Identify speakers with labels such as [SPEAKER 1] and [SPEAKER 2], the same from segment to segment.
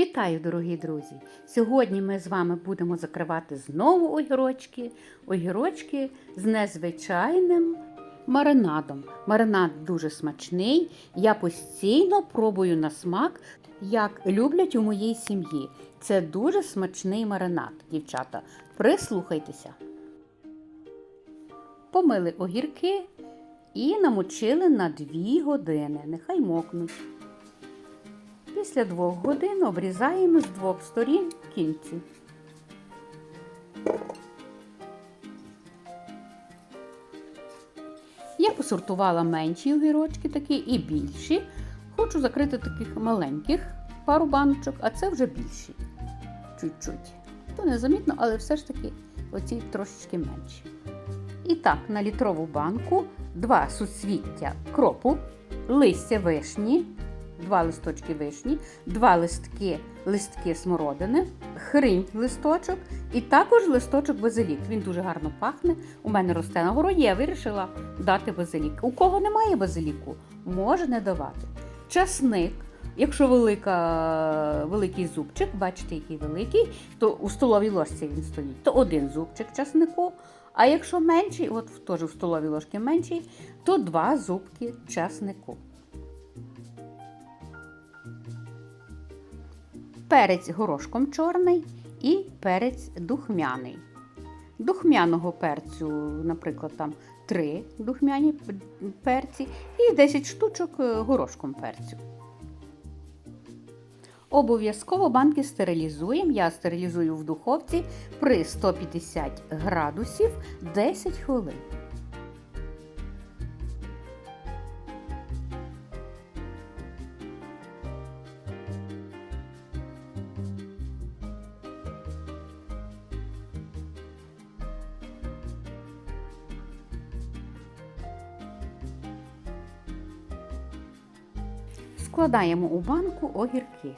[SPEAKER 1] Вітаю, дорогі друзі! Сьогодні ми з вами будемо закривати знову огірочки. Огірочки з незвичайним маринадом. Маринад дуже смачний. Я постійно пробую на смак, як люблять у моїй сім'ї. Це дуже смачний маринад, дівчата. Прислухайтеся. Помили огірки і намочили на 2 години. Нехай мокнуть. Після двох годин обрізаємо з двох сторін кільці. Я посортувала менші огірочки такі і більші. Хочу закрити таких маленьких пару баночок, а це вже більші. Чуть-чуть. То незамітно, але все ж таки оці трошечки менші. І так, на літрову банку два суцвіття кропу, листя вишні, два листочки вишні, два листки, листки смородини, хринь листочок і також листочок базилік. Він дуже гарно пахне. У мене росте на городі, я вирішила дати базилік. У кого немає базиліку, може не давати. Часник. Якщо велика, великий зубчик, бачите, який великий, то у столовій ложці він стоїть, то один зубчик часнику. А якщо менший, от теж в столовій ложці менший, то два зубки часнику. Перець горошком чорний і перець духмяний. Духмяного перцю, наприклад, там 3 духмяні перці і 10 штучок е, горошком перцю. Обов'язково банки стерилізуємо. Я стерилізую в духовці при 150 градусів 10 хвилин. Складаємо у банку огірки.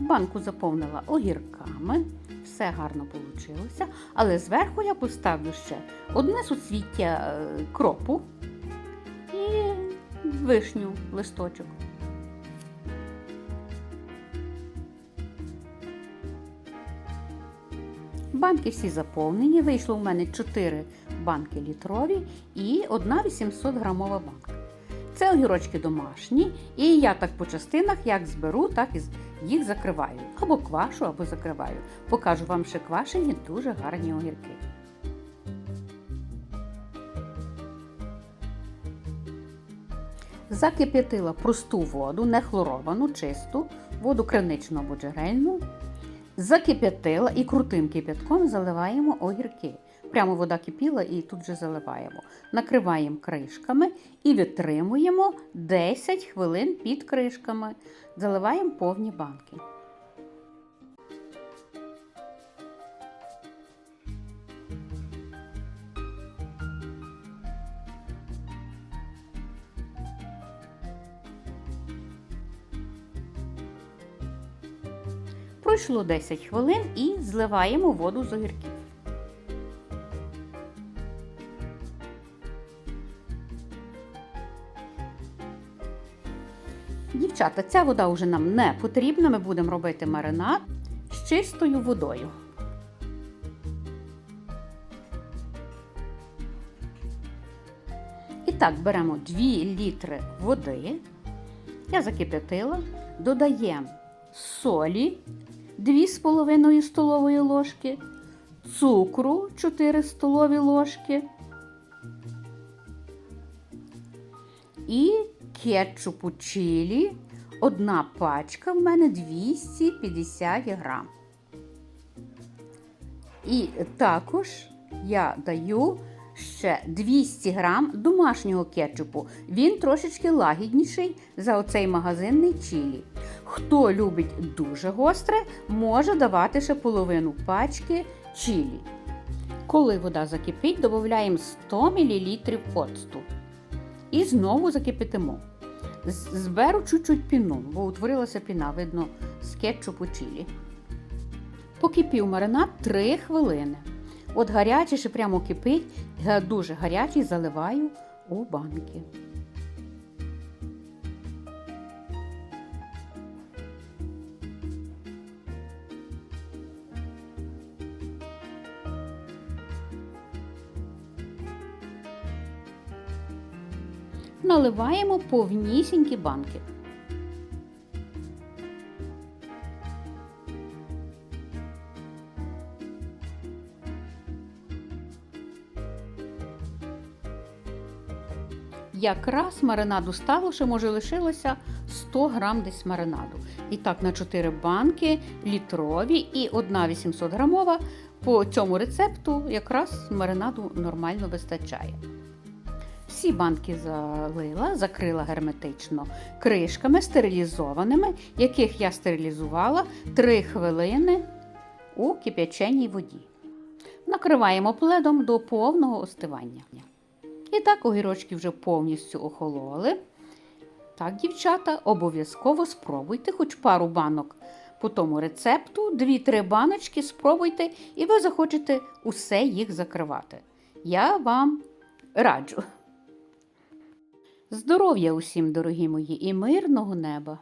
[SPEAKER 1] Банку заповнила огірками, все гарно вийшло, але зверху я поставлю ще одне суцвіття е, кропу і вишню листочок. Банки всі заповнені. Вийшло у мене 4 банки літрові і одна 800 грамова банка. Це огірочки домашні, і я так по частинах як зберу, так і їх закриваю. Або квашу, або закриваю. Покажу вам ще квашені дуже гарні огірки. Закип'ятила просту воду, не хлоровану, чисту, воду криничну або джерельну. Закип'ятила і крутим кип'ятком заливаємо огірки. Прямо вода кипіла і тут же заливаємо. Накриваємо кришками і витримуємо 10 хвилин під кришками. Заливаємо повні банки. Пройшло 10 хвилин і зливаємо воду з огірків. Дівчата, ця вода вже нам не потрібна. Ми будемо робити маринад з чистою водою. І так, беремо 2 літри води. Я закип'ятила, додаємо солі 2,5 столової ложки, цукру 4 столові ложки і кетчупу чилі. Одна пачка в мене 250 грам. І також я даю ще 200 грам домашнього кетчупу. Він трошечки лагідніший за оцей магазинний чилі. Хто любить дуже гостре, може давати ще половину пачки чилі. Коли вода закипить, додаємо 100 мл оцту. І знову закипятимо. Зберу чуть-чуть піну, бо утворилася піна, видно, з кетчупу чилі. Покипів маринад 3 хвилини. От гарячий ще прямо кипить, дуже гарячий заливаю у банки. Наливаємо повнісінькі банки. Якраз маринаду стало, що може лишилося 100 грам десь маринаду. І так на 4 банки літрові і одна 800 грамова. По цьому рецепту якраз маринаду нормально вистачає. Всі банки залила, закрила герметично кришками стерилізованими, яких я стерилізувала 3 хвилини у кип'яченій воді. Накриваємо пледом до повного остивання. І так огірочки вже повністю охололи. Так, дівчата, обов'язково спробуйте хоч пару банок по тому рецепту, 2-3 баночки спробуйте, і ви захочете усе їх закривати. Я вам раджу. Здоров'я усім, дорогі мої, і мирного неба!